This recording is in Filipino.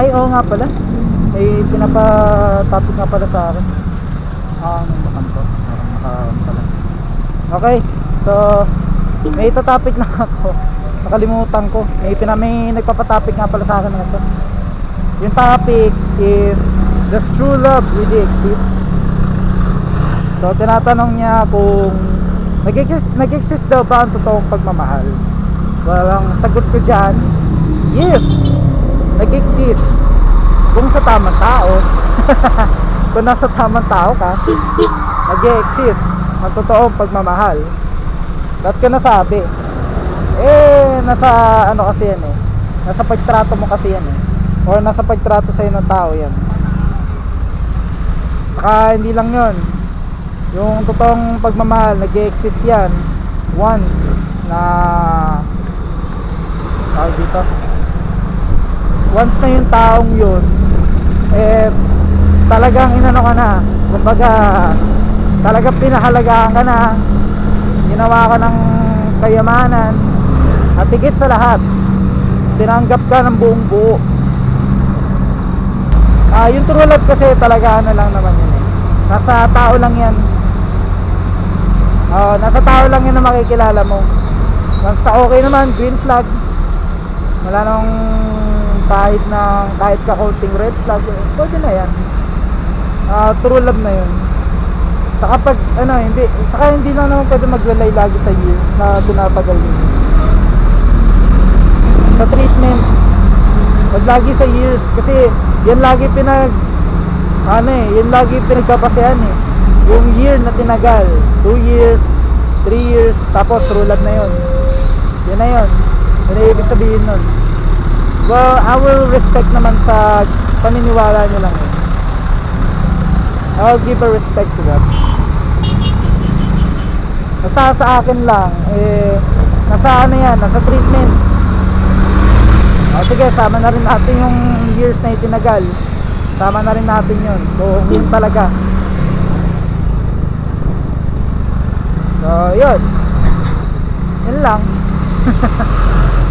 Ay, oo nga pala. May pinapa-topic nga pala sa akin. Ah, may makanto. Parang naka pala. Okay, so may itatopic na ako. Nakalimutan ko. May, pina, may nagpapatopic nga pala sa akin na ito. Yung topic is Does true love really exist? So tinatanong niya kung nag-exist, nag-exist daw ba ang totoong pagmamahal? Well, ang sagot ko dyan, yes, nag-exist. Kung sa tamang tao, kung nasa tamang tao ka, nag-exist ang totoong pagmamahal. Ba't ko nasabi? Eh, nasa ano kasi yan eh. Nasa pagtrato mo kasi yan eh. Or nasa pagtrato sa'yo ng tao yan. Saka hindi lang yon yung totoong pagmamahal nag exist yan once na tawag dito once na yung taong yun eh talagang inano ka na kumbaga talagang pinahalagaan ka na ginawa ka ng kayamanan at higit sa lahat tinanggap ka ng buong buo Ah, yung true love kasi talaga ano lang naman yun eh. Nasa tao lang yan. Oo, nasa tao lang yan na makikilala mo. Na okay naman, green flag. Wala nang kahit na kahit ka counting red flag, eh, pwede na yan. Ah, true love na yun. Saka pag ano, hindi saka hindi na naman pwede maglalay lagi sa years na tinatagal yun. Sa treatment, wag lagi sa years kasi yan lagi pinag ano eh, yan lagi pinagpapasayan eh. Yung year na tinagal, 2 years, 3 years, tapos true love na yun. Yan na yun. Yan ibig sabihin nun. Well, I will respect naman sa paniniwala nyo lang yun. I'll give a respect to that. Basta sa akin lang, eh, nasa ano yan, nasa treatment. O sige, sama na rin natin yung years na itinagal. Sama na rin natin yun. Kung yun talaga. So, yun. Yun lang.